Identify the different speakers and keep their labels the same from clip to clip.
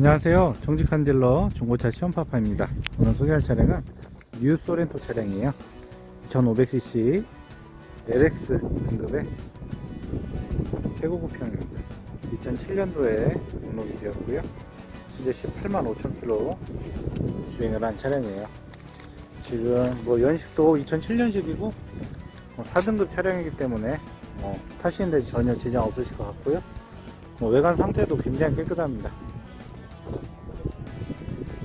Speaker 1: 안녕하세요. 정직한 딜러 중고차 시험파파입니다. 오늘 소개할 차량은 뉴 소렌토 차량이에요. 2500cc LX 등급의 최고급형입니다. 2007년도에 등록이 되었고요. 현재 18만 5천 킬로 주행을 한 차량이에요. 지금 뭐 연식도 2007년식이고 4등급 차량이기 때문에 뭐 타시는데 전혀 지장 없으실 것 같고요. 뭐 외관 상태도 굉장히 깨끗합니다.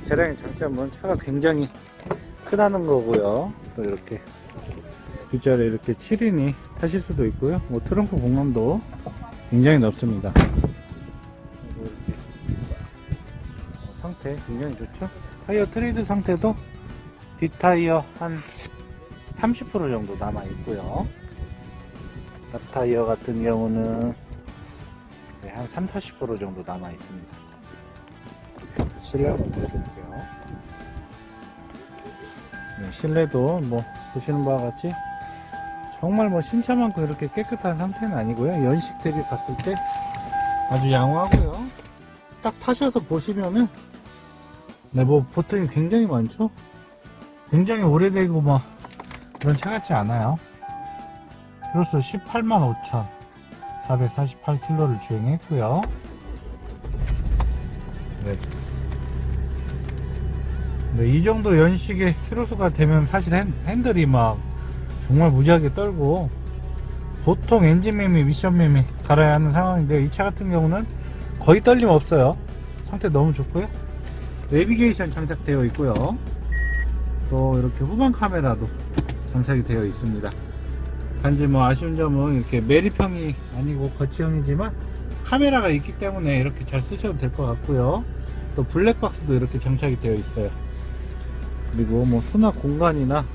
Speaker 1: 차량의 장점은 차가 굉장히 크다는 거고요. 또 이렇게 뒷자리에 이렇게 7인이 타실 수도 있고요. 뭐 트렁크 공간도 굉장히 넓습니다. 상태 굉장히 좋죠. 타이어 트레이드 상태도 뒷타이어 한 30% 정도 남아 있고요. 앞타이어 같은 경우는 네, 한 3, 40% 정도 남아 있습니다. 실내 한번 보여드릴게요. 네, 실내도 뭐 보시는 바와 같이 정말 뭐 신차만큼 이렇게 깨끗한 상태는 아니고요. 연식 대비 봤을 때 아주 양호하고요. 딱 타셔서 보시면은 네, 뭐 버튼이 굉장히 많죠. 굉장히 오래되고 막 그런 차 같지 않아요. 그래서 18만 5천 448km를 주행했고요. 네. 네, 이 정도 연식의 키로수가 되면 사실 핸, 핸들이 막 정말 무지하게 떨고 보통 엔진 매미, 미션 매미 갈아야 하는 상황인데 이 차 같은 경우는 거의 떨림 없어요. 상태 너무 좋고요. 내비게이션 장착되어 있고요. 또 이렇게 후방 카메라도 장착이 되어 있습니다. 단지 뭐 아쉬운 점은 이렇게 메리평이 아니고 거치형이지만 카메라가 있기 때문에 이렇게 잘 쓰셔도 될 것 같고요. 또 블랙박스도 이렇게 장착이 되어 있어요. 그리고 뭐 수납 공간이나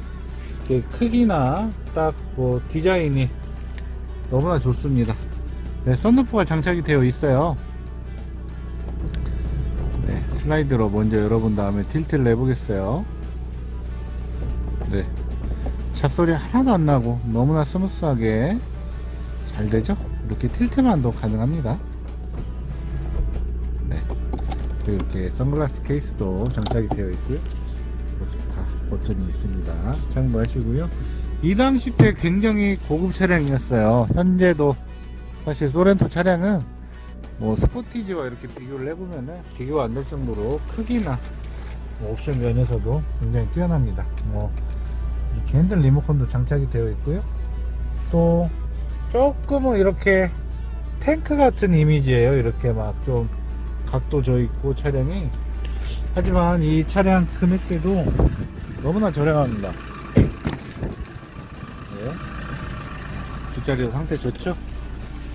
Speaker 1: 크기나 딱 뭐 디자인이 너무나 좋습니다. 네, 썬루프가 장착이 되어 있어요. 네, 슬라이드로 먼저 열어본 다음에 틸트를 해보겠어요. 네, 잡소리 하나도 안 나고 너무나 스무스하게 잘 되죠? 이렇게 틸트만도 가능합니다. 네, 이렇게 선글라스 케이스도 장착이 되어 있고요. 버튼이 있습니다. 참고하시고요. 이 당시 때 굉장히 고급 차량이었어요. 현재도 사실 소렌토 차량은 뭐 스포티지와 이렇게 비교를 해보면은 비교가 안 될 정도로 크기나 뭐 옵션 면에서도 굉장히 뛰어납니다. 뭐 이렇게 핸들 리모컨도 장착이 되어 있고요. 또 조금은 이렇게 탱크 같은 이미지예요. 이렇게 막 좀 각도 져 있고 차량이 하지만 이 차량 금액대도 너무나 저렴합니다. 네. 뒷자리도 상태 좋죠?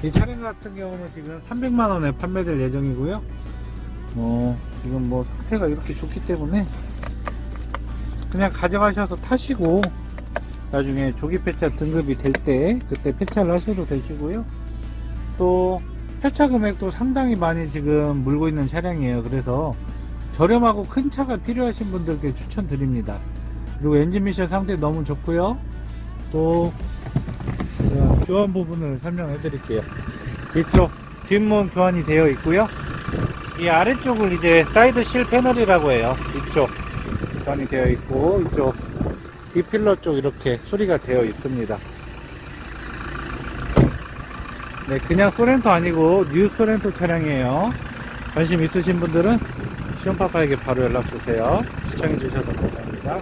Speaker 1: 이 차량 같은 경우는 지금 300만원에 판매될 예정이고요. 어, 지금 뭐 상태가 이렇게 좋기 때문에 그냥 가져가셔서 타시고 나중에 조기 폐차 등급이 될 때 그때 폐차를 하셔도 되시고요. 또 폐차 금액도 상당히 많이 지금 물고 있는 차량이에요. 그래서 저렴하고 큰 차가 필요하신 분들께 추천드립니다. 그리고 엔진 미션 상태 너무 좋고요. 또 교환 부분을 설명해 드릴게요. 이쪽 뒷문 교환이 되어 있고요. 이 아래쪽을 이제 사이드 실 패널이라고 해요. 이쪽 교환이 되어 있고 이쪽 B필러 쪽 이렇게 수리가 되어 있습니다. 네, 그냥 소렌토 아니고 뉴 소렌토 차량이에요. 관심 있으신 분들은 시험파파에게 바로 연락 주세요. 시청해 주셔서 감사합니다.